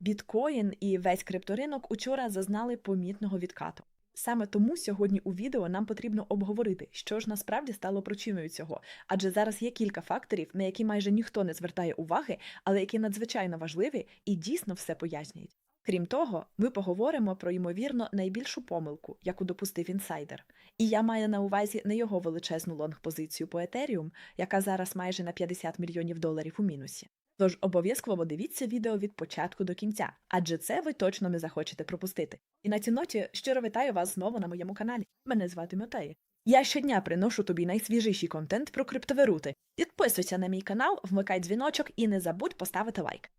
Біткоін і весь крипторинок учора зазнали помітного відкату. Саме тому сьогодні у відео нам потрібно обговорити, що ж насправді стало причиною цього, адже зараз є кілька факторів, на які майже ніхто не звертає уваги, але які надзвичайно важливі і дійсно все пояснюють. Крім того, ми поговоримо про ймовірно найбільшу помилку, яку допустив інсайдер. І я маю на увазі не його величезну лонг-позицію по Ethereum, яка зараз майже на 50 мільйонів доларів у мінусі. Тож обов'язково дивіться відео від початку до кінця, адже це ви точно не захочете пропустити. І на цій ноті щиро вітаю вас знову на моєму каналі. Мене звати Матея. Я щодня приношу тобі найсвіжіший контент про криптовалюти. Підписуйся на мій канал, вмикай дзвіночок і не забудь поставити лайк.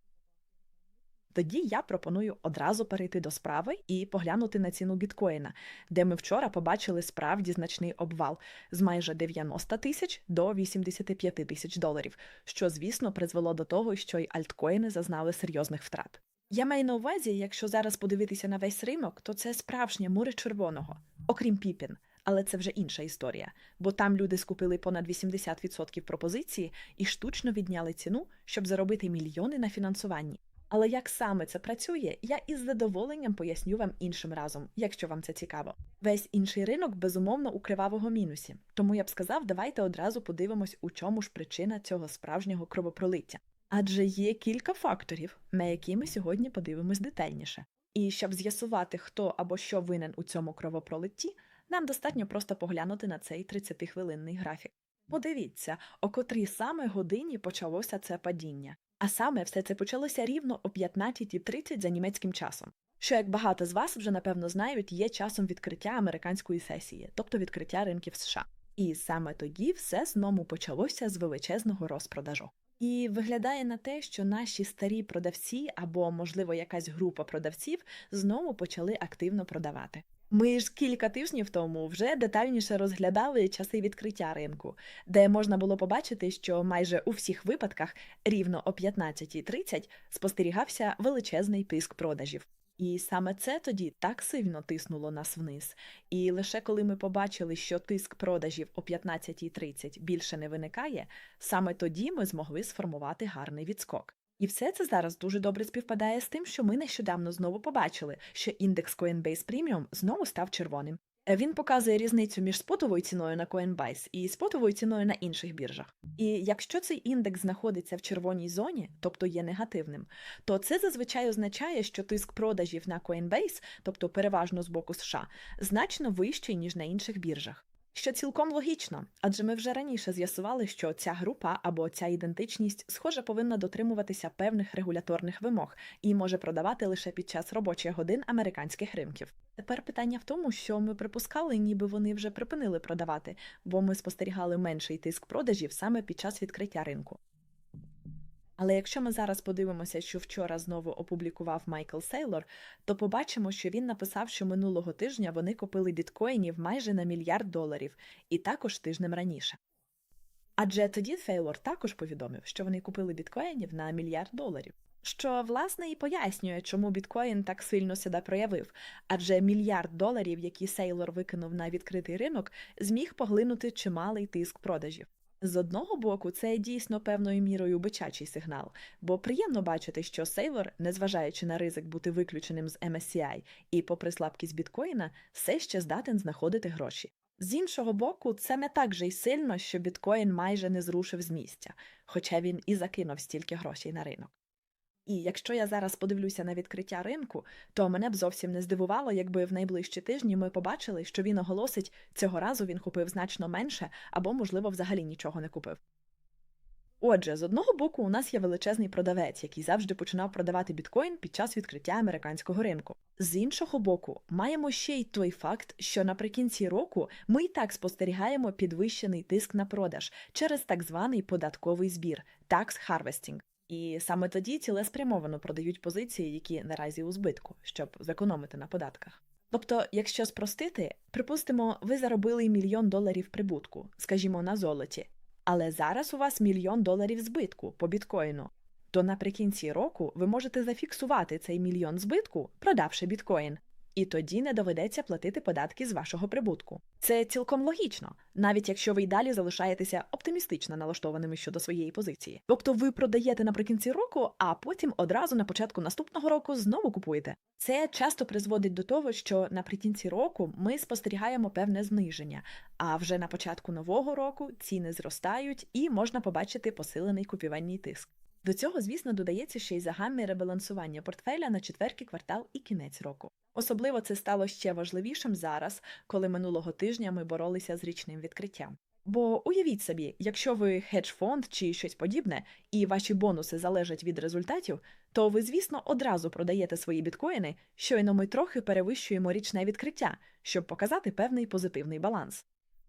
Тоді я пропоную одразу перейти до справи і поглянути на ціну біткоїна, де ми вчора побачили справді значний обвал з майже 90 тисяч до 85 тисяч доларів, що, звісно, призвело до того, що й альткоїни зазнали серйозних втрат. Я маю на увазі, якщо зараз подивитися на весь ринок, то це справжнє море червоного, окрім піпін. Але це вже інша історія, бо там люди скупили понад 80% пропозиції і штучно відняли ціну, щоб заробити мільйони на фінансуванні. Але як саме це працює, я із задоволенням поясню вам іншим разом, якщо вам це цікаво. Весь інший ринок безумовно у кривавого мінусі. Тому я б сказав, давайте одразу подивимось, у чому ж причина цього справжнього кровопролиття. Адже є кілька факторів, на які ми сьогодні подивимось детальніше. І щоб з'ясувати, хто або що винен у цьому кровопролитті, нам достатньо просто поглянути на цей 30-хвилинний графік. Подивіться, о котрій саме годині почалося це падіння. А саме все це почалося рівно о 15.30 за німецьким часом. Що, як багато з вас вже напевно знають, є часом відкриття американської сесії, тобто відкриття ринків США. І саме тоді все знову почалося з величезного розпродажу. І виглядає на те, що наші старі продавці або, можливо, якась група продавців знову почали активно продавати. Ми ж кілька тижнів тому вже детальніше розглядали часи відкриття ринку, де можна було побачити, що майже у всіх випадках рівно о 15.30 спостерігався величезний тиск продажів. І саме це тоді так сильно тиснуло нас вниз. І лише коли ми побачили, що тиск продажів о 15.30 більше не виникає, саме тоді ми змогли сформувати гарний відскок. І все це зараз дуже добре співпадає з тим, що ми нещодавно знову побачили, що індекс Coinbase Premium знову став червоним. Е, він показує різницю між спотовою ціною на Coinbase і спотовою ціною на інших біржах. І якщо цей індекс знаходиться в червоній зоні, тобто є негативним, то це зазвичай означає, що тиск продажів на Coinbase, тобто переважно з боку США, значно вищий ніж на інших біржах. Що цілком логічно, адже ми вже раніше з'ясували, що ця група або ця ідентичність, схоже, повинна дотримуватися певних регуляторних вимог і може продавати лише під час робочих годин американських ринків. Тепер питання в тому, що ми припускали, ніби вони вже припинили продавати, бо ми спостерігали менший тиск продажів саме під час відкриття ринку. Але якщо ми зараз подивимося, що вчора знову опублікував Майкл Сейлор, то побачимо, що він написав, що минулого тижня вони купили біткоїнів майже на мільярд доларів, і також тижнем раніше. Адже тоді Сейлор також повідомив, що вони купили біткоїнів на мільярд доларів. Що, власне, і пояснює, чому біткоін так сильно себе проявив, адже мільярд доларів, які Сейлор викинув на відкритий ринок, зміг поглинути чималий тиск продажів. З одного боку, це дійсно певною мірою бичачий сигнал, бо приємно бачити, що Сейвор, незважаючи на ризик бути виключеним з MSCI і, попри слабкість біткоїна, все ще здатен знаходити гроші. З іншого боку, це не так же й сильно, що біткоін майже не зрушив з місця, хоча він і закинув стільки грошей на ринок. І якщо я зараз подивлюся на відкриття ринку, то мене б зовсім не здивувало, якби в найближчі тижні ми побачили, що він оголосить, цього разу він купив значно менше або, можливо, взагалі нічого не купив. Отже, з одного боку, у нас є величезний продавець, який завжди починав продавати біткоін під час відкриття американського ринку. З іншого боку, маємо ще й той факт, що наприкінці року ми і так спостерігаємо підвищений тиск на продаж через так званий податковий збір tax harvesting. І саме тоді цілеспрямовано продають позиції, які наразі у збитку, щоб зекономити на податках. Тобто, якщо спростити, припустимо, ви заробили мільйон доларів прибутку, скажімо, на золоті, але зараз у вас мільйон доларів збитку по біткоїну, то наприкінці року ви можете зафіксувати цей мільйон збитку, продавши біткоін. І тоді не доведеться платити податки з вашого прибутку. Це цілком логічно, навіть якщо ви й далі залишаєтеся оптимістично налаштованими щодо своєї позиції. Тобто ви продаєте наприкінці року, а потім одразу на початку наступного року знову купуєте. Це часто призводить до того, що наприкінці року ми спостерігаємо певне зниження, а вже на початку нового року ціни зростають і можна побачити посилений купівельний тиск. До цього, звісно, додається ще й загальне ребалансування портфеля на четвертий квартал і кінець року. Особливо це стало ще важливішим зараз, коли минулого тижня ми боролися з річним відкриттям. Бо уявіть собі, якщо ви хедж-фонд чи щось подібне, і ваші бонуси залежать від результатів, то ви, звісно, одразу продаєте свої біткоїни, щойно ми трохи перевищуємо річне відкриття, щоб показати певний позитивний баланс.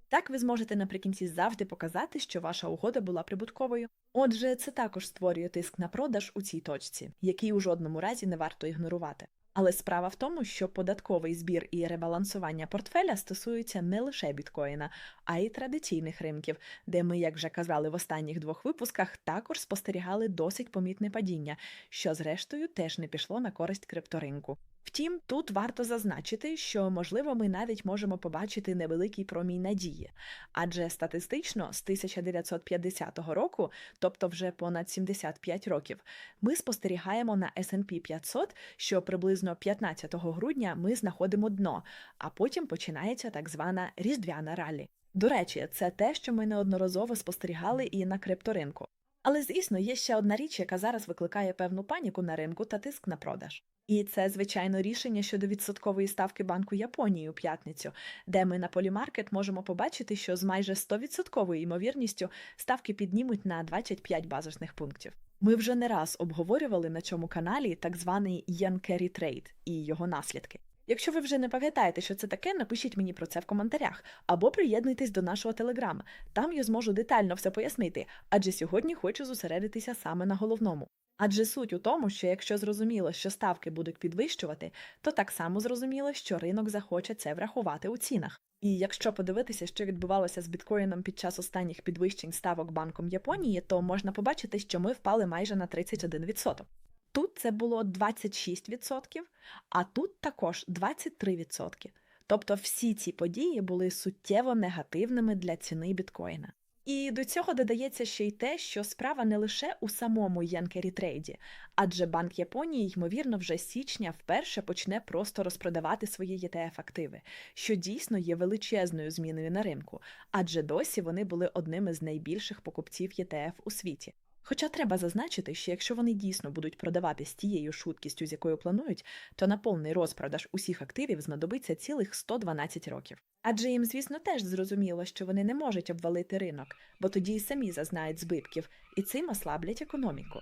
Так ви зможете наприкінці завжди показати, що ваша угода була прибутковою. Отже, це також створює тиск на продаж у цій точці, який у жодному разі не варто ігнорувати. Але справа в тому, що податковий збір і ребалансування портфеля стосуються не лише біткоїна, а й традиційних ринків, де ми, як вже казали в останніх двох випусках, також спостерігали досить помітне падіння, що зрештою теж не пішло на користь крипторинку. Втім, тут варто зазначити, що можливо ми навіть можемо побачити невеликий промій надії, адже статистично з 1950 року, тобто вже понад 75 років, ми спостерігаємо на S&P 500, що приблизно 15 грудня ми знаходимо дно, а потім починається так звана різдвяна ралі. До речі, це те, що ми неодноразово спостерігали і на крипторинку. Але звісно, є ще одна річ, яка зараз викликає певну паніку на ринку та тиск на продаж. І це, звичайно, рішення щодо відсоткової ставки Банку Японії у п'ятницю, де ми на полімаркет можемо побачити, що з майже 100% ймовірністю ставки піднімуть на 25 базисних пунктів. Ми вже не раз обговорювали на цьому каналі так званий Carry Trade і його наслідки. Якщо ви вже не пам'ятаєте, що це таке, напишіть мені про це в коментарях або приєднуйтесь до нашого телеграма. Там я зможу детально все пояснити, адже сьогодні хочу зосередитися саме на головному. Адже суть у тому, що якщо зрозуміло, що ставки будуть підвищувати, то так само зрозуміло, що ринок захоче це врахувати у цінах. І якщо подивитися, що відбувалося з біткоїном під час останніх підвищень ставок Банком Японії, то можна побачити, що ми впали майже на 31%. Тут це було 26%, а тут також 23%. Тобто всі ці події були суттєво негативними для ціни біткоїна. І до цього додається ще й те, що справа не лише у самому Янкері трейді, адже Банк Японії, ймовірно, вже з січня вперше почне просто розпродавати свої єтф активи, що дійсно є величезною зміною на ринку, адже досі вони були одними з найбільших покупців ЄТФ у світі. Хоча треба зазначити, що якщо вони дійсно будуть продавати з тією швидкістю, з якою планують, то на повний розпродаж усіх активів знадобиться цілих 112 років. Адже їм, звісно, теж зрозуміло, що вони не можуть обвалити ринок, бо тоді й самі зазнають збитків, і цим ослаблять економіку.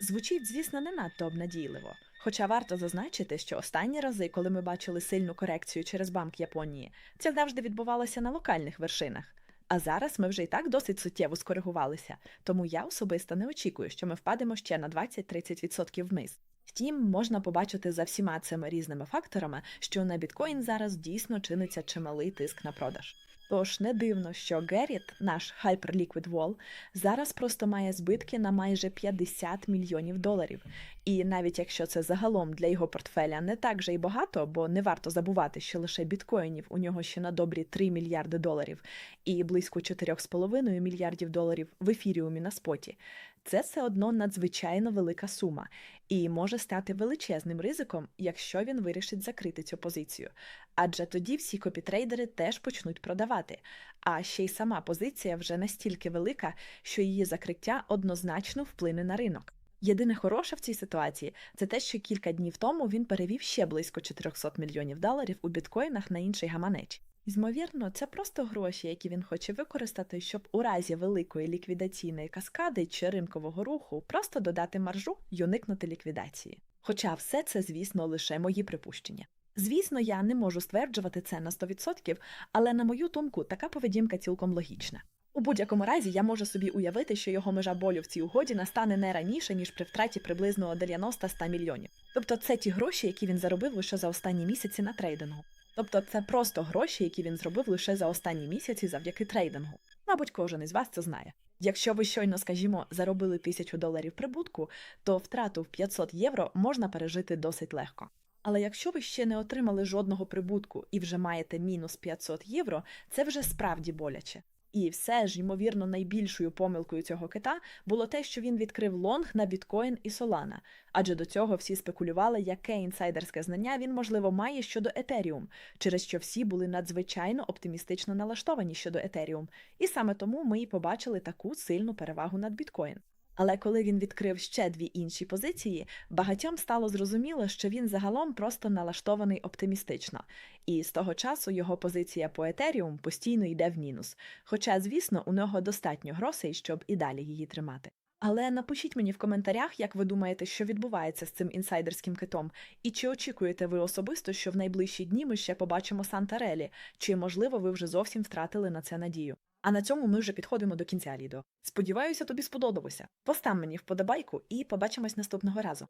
Звучить, звісно, не надто обнадійливо. Хоча варто зазначити, що останні рази, коли ми бачили сильну корекцію через Банк Японії, це завжди відбувалося на локальних вершинах. А зараз ми вже і так досить суттєво скоригувалися, тому я особисто не очікую, що ми впадемо ще на 20-30% вниз. Втім, можна побачити за всіма цими різними факторами, що на біткоін зараз дійсно чиниться чималий тиск на продаж. Тож не дивно, що Герріт, наш Hyperliquid Wall, зараз просто має збитки на майже 50 мільйонів доларів. І навіть якщо це загалом для його портфеля не так же й багато, бо не варто забувати, що лише біткоїнів у нього ще на добрі 3 мільярди доларів і близько 4,5 мільярдів доларів в ефіріумі на споті, це все одно надзвичайно велика сума і може стати величезним ризиком, якщо він вирішить закрити цю позицію. Адже тоді всі копітрейдери теж почнуть продавати. А ще й сама позиція вже настільки велика, що її закриття однозначно вплине на ринок. Єдине хороше в цій ситуації це те, що кілька днів тому він перевів ще близько 400 мільйонів доларів у біткоїнах на інший гаманеч. Ймовірно, це просто гроші, які він хоче використати, щоб у разі великої ліквідаційної каскади чи ринкового руху просто додати маржу й уникнути ліквідації. Хоча все це, звісно, лише мої припущення. Звісно, я не можу стверджувати це на 100%, але на мою думку, така поведінка цілком логічна. У будь-якому разі я можу собі уявити, що його межа болю в цій угоді настане не раніше, ніж при втраті приблизно 90-100 мільйонів. Тобто це ті гроші, які він заробив лише за останні місяці на трейдингу. Тобто це просто гроші, які він зробив лише за останні місяці завдяки трейдингу. Мабуть, кожен із вас це знає. Якщо ви щойно, скажімо, заробили тисячу доларів прибутку, то втрату в 500 євро можна пережити досить легко. Але якщо ви ще не отримали жодного прибутку і вже маєте мінус 500 євро, це вже справді боляче. І все ж, ймовірно, найбільшою помилкою цього кита було те, що він відкрив лонг на біткоін і солана, адже до цього всі спекулювали, яке інсайдерське знання він, можливо, має щодо Етеріум, через що всі були надзвичайно оптимістично налаштовані щодо Етеріум. І саме тому ми і побачили таку сильну перевагу над біткоін. Але коли він відкрив ще дві інші позиції, багатьом стало зрозуміло, що він загалом просто налаштований оптимістично, і з того часу його позиція по Ethereum постійно йде в мінус. Хоча, звісно, у нього достатньо грошей, щоб і далі її тримати. Але напишіть мені в коментарях, як ви думаєте, що відбувається з цим інсайдерським китом, і чи очікуєте ви особисто, що в найближчі дні ми ще побачимо Санта-Релі, чи можливо ви вже зовсім втратили на це надію. А на цьому ми вже підходимо до кінця відео. Сподіваюся, тобі сподобалося. Постав мені вподобайку і побачимось наступного разу.